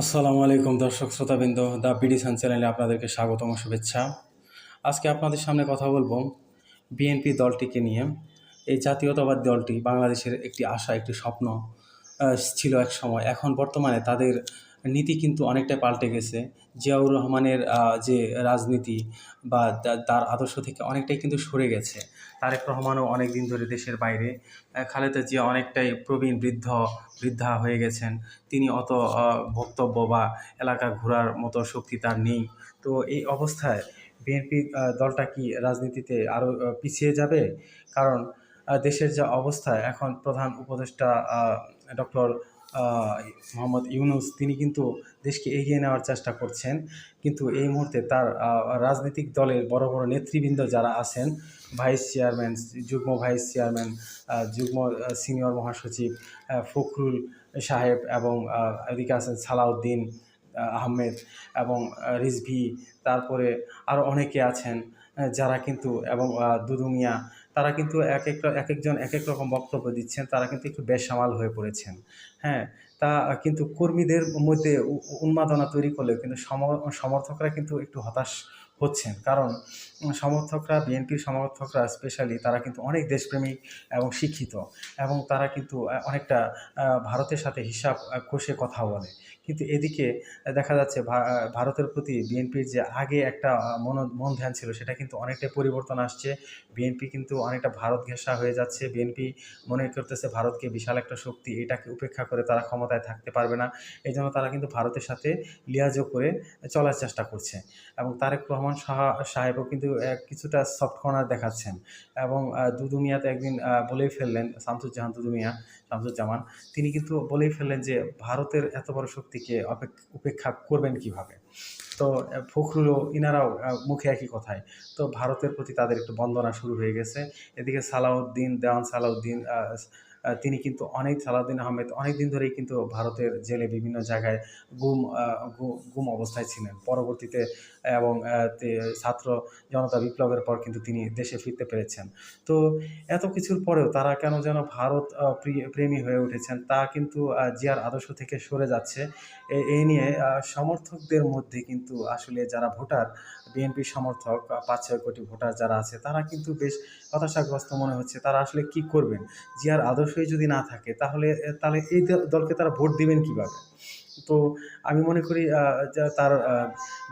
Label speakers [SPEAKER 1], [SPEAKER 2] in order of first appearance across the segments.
[SPEAKER 1] আসসালামু আলাইকুম দর্শক শ্রোতাবৃন্দ, দ্য বিডিসান চ্যানেলে আপনাদেরকে স্বাগতম শুভেচ্ছা। আজকে আপনাদের সামনে কথা বলব বিএনপি দলটিকে নিয়ে। এই জাতীয়তাবাদ দলটি বাংলাদেশের একটি আশা, একটি স্বপ্ন ছিল এক সময়। এখন বর্তমানে তাদের নীতি কিন্তু অনেকটাই পাল্টে গেছে। জিয়াউর রহমানের যে রাজনীতি বা তার আদর্শ থেকে অনেকটাই কিন্তু সরে গেছে। তারেক রহমানও অনেক দিন ধরে দেশের বাইরে। খালেদা জিয়া অনেকটাই প্রবীণ, বৃদ্ধ, বৃদ্ধা হয়ে গেছেন। তিনি অত বক্তব্য বা এলাকা ঘোরার মতো শক্তি তার নেই। তো এই অবস্থায় বিএনপি দলটা কি রাজনীতিতে আরও পিছিয়ে যাবে? কারণ দেশের যা অবস্থা, এখন প্রধান উপদেষ্টা ডক্টর মোহাম্মদ ইউনুস তিনি কিন্তু দেশকে এগিয়ে নেওয়ার চেষ্টা করছেন। কিন্তু এই মুহূর্তে তার রাজনৈতিক দলের বড় বড় নেতৃবৃন্দ যারা আছেন ভাইস চেয়ারম্যান যুগ্ম ভাইস চেয়ারম্যান যুগ্ম সিনিয়র মহাসচিব ফখরুল সাহেব এবং এদিকে আছেন সালাউদ্দিন আহমেদ এবং রিজভি তারপরে আরও অনেকে আছেন যারা কিন্তু এবং আহ, দুদু মিয়া তারা কিন্তু এক একটা এক একজন এক এক রকম বক্তব্য দিচ্ছেন, তারা কিন্তু একটু বেসামাল হয়ে পড়েছেন। হ্যাঁ তা কিন্তু কর্মীদের মধ্যে উন্মাদনা তৈরি করলেও কিন্তু সম- সমর্থকরা কিন্তু একটু হতাশ হচ্ছেন। কারণ সমর্থকরা, বিএনপির সমর্থকরা স্পেশালি তারা কিন্তু অনেক দেশপ্রেমিক এবং শিক্ষিত এবং তারা কিন্তু অনেকটা ভারতের সাথে হিসাব কষে কথা বলে। কিন্তু এদিকে দেখা যাচ্ছে ভারতের প্রতি বিএনপির যে আগে একটা মন মন ধ্যান ছিল সেটা কিন্তু অনেকটাই পরিবর্তন আসছে। বিএনপি কিন্তু অনেকটা ভারত ঘেঁষা হয়ে যাচ্ছে। বিএনপি মনে করতেছে ভারতকে বিশাল একটা শক্তি, এটাকে উপেক্ষা করে তারা ক্ষমতায় থাকতে পারবে না। এই জন্য তারা কিন্তু ভারতের সাথে লিয়াজো করে চলার চেষ্টা করছে। এবং তারেক রহমান সাহা, সাহেবও কিন্তু এক কিছুটা সফট কর্নার দেখাচ্ছেন। এবং আহ, দুদু মিয়া তো একদিন বলেই ফেললেন শামসুজ্জাহান দুদু মিয়া শামসুজ্জামান তিনি কিন্তু বলেই ফেললেন যে ভারতের এত বড় শক্তিকে উপেক্ষা করবেন কীভাবে? তো ফখরুলও ইনারাও মুখে একই কথায় তো ভারতের প্রতি তাদের একটু বন্দনা শুরু হয়ে গেছে। এদিকে সালাউদ্দিন দেওয়ান সালাউদ্দিন তিনি কিন্তু অনেক সালাউদ্দিন আহমেদ অনেক দিন ধরেই কিন্তু ভারতের জেলে বিভিন্ন জায়গায় গুম গুম অবস্থায় ছিলেন। পরবর্তীতে এবং ছাত্র জনতা বিপ্লবের পর কিন্তু তিনি দেশে ফিরতে পেরেছেন। তো এত কিছুর পরেও তারা কেন যেন ভারত প্রেমী হয়ে উঠেছেন তা কিন্তু জিয়ার আদর্শ থেকে সরে যাচ্ছে। এই নিয়ে সমর্থকদের মধ্যে কিন্তু আসলে যারা ভোটার, বিএনপির সমর্থক পাঁচ, ছয় কোটি ভোটার যারা আছে, তারা কিন্তু বেশ হতাশাগ্রস্ত মনে হচ্ছে। তারা আসলে কি করবেন? জিয়ার আদর্শই যদি না থাকে তাহলে তাহলে এই দল- দলকে তারা ভোট দিবেন কীভাবে? তো আমি মনে করি তার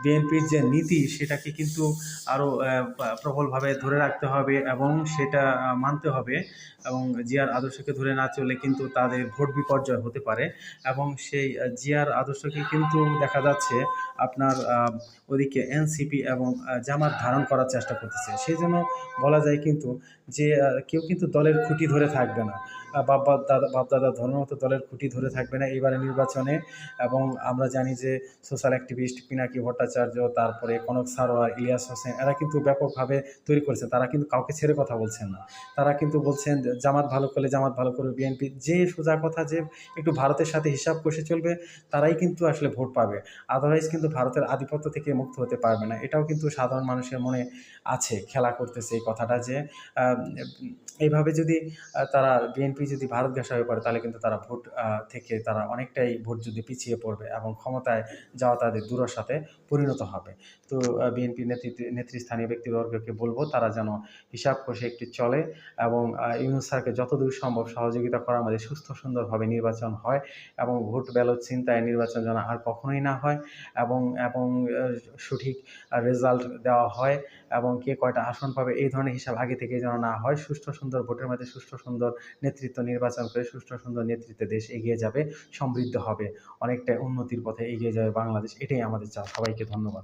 [SPEAKER 1] বিএনপির যে নীতি সেটাকে কিন্তু আরও প্রবলভাবে ধরে রাখতে হবে এবং সেটা মানতে হবে এবং জিয়ার আদর্শকে ধরে না চললে কিন্তু তাদের ভোট বিপর্যয় হতে পারে এবং সেই জিয়ার আদর্শকে কিন্তু দেখা যাচ্ছে আপনার ওদিকে এনসিপি এবং জামাত ধারণ করার চেষ্টা করতেছে। সেই জন্য বলা যায় কিন্তু যে কেউ কিন্তু দলের খুঁটি ধরে থাকবে না। বাপ দাদা বাপ, দাদা ধর্মমত দলের খুঁটি ধরে থাকবে না। এবারে নির্বাচনে এবং আমরা জানি যে সোশ্যাল অ্যাক্টিভিস্ট পিনাকি ভট্টাচার্য, তারপরে কনক সারোয়ার, ইলিয়াস হোসেন, এরা কিন্তু ব্যাপকভাবে তৈরি করেছে। তারা কিন্তু কাউকে ছেড়ে কথা বলছেন না। তারা কিন্তু বলছেন জামাত ভালো করলে জামাত ভালো করবে বিএনপি। যে সোজা কথা যে একটু ভারতের সাথে হিসাব কষে চলবে, তারাই কিন্তু আসলে ভোট পাবে। আদারওয়াইজ কিন্তু ভারতের আধিপত্য থেকে মুক্ত হতে পারবে না। এটাও কিন্তু সাধারণ মানুষের মনে আছে, খেলা করতেছে এই কথাটা যে এইভাবে যদি তারা বিএনপি যদি ভারত ঘেঁষা হয়ে পড়ে, তাহলে কিন্তু তারা ভোট থেকে তারা অনেকটাই ভোট যদি পিছিয়ে পড়বে এবং ক্ষমতায় যাওয়া তাদের দূরসাতে পরিণত হবে। তো বিএনপি নেতৃত্ব, নেতৃস্থানীয় ব্যক্তিবর্গকে বলব, তারা যেন হিসাব কষে একটি চলে এবং ইউনুস স্যারকে যতদূর সম্ভব সহযোগিতা করার মধ্যে সুস্থ সুন্দরভাবে নির্বাচন হয় এবং ভোট ব্যালট চিন্তায় নির্বাচন যেন আর কখনোই না হয় এবং এবং সঠিক রেজাল্ট দেওয়া হয় এবং কে কয়টা আসন পাবে এই ধরনের হিসাব আগে থেকে যেন না হয়। সুষ্ঠু সুন্দর ভোটের মধ্যে সুষ্ঠু সুন্দর নেতৃত্ব নির্বাচন করে সুষ্ঠু সুন্দর নেতৃত্বে দেশ এগিয়ে যাবে, সমৃদ্ধ হবে। অনেকটা উন্নতির পথে এগিয়ে যাবে বাংলাদেশ। এটাই আমাদের চাওয়া। সবাইকে ধন্যবাদ।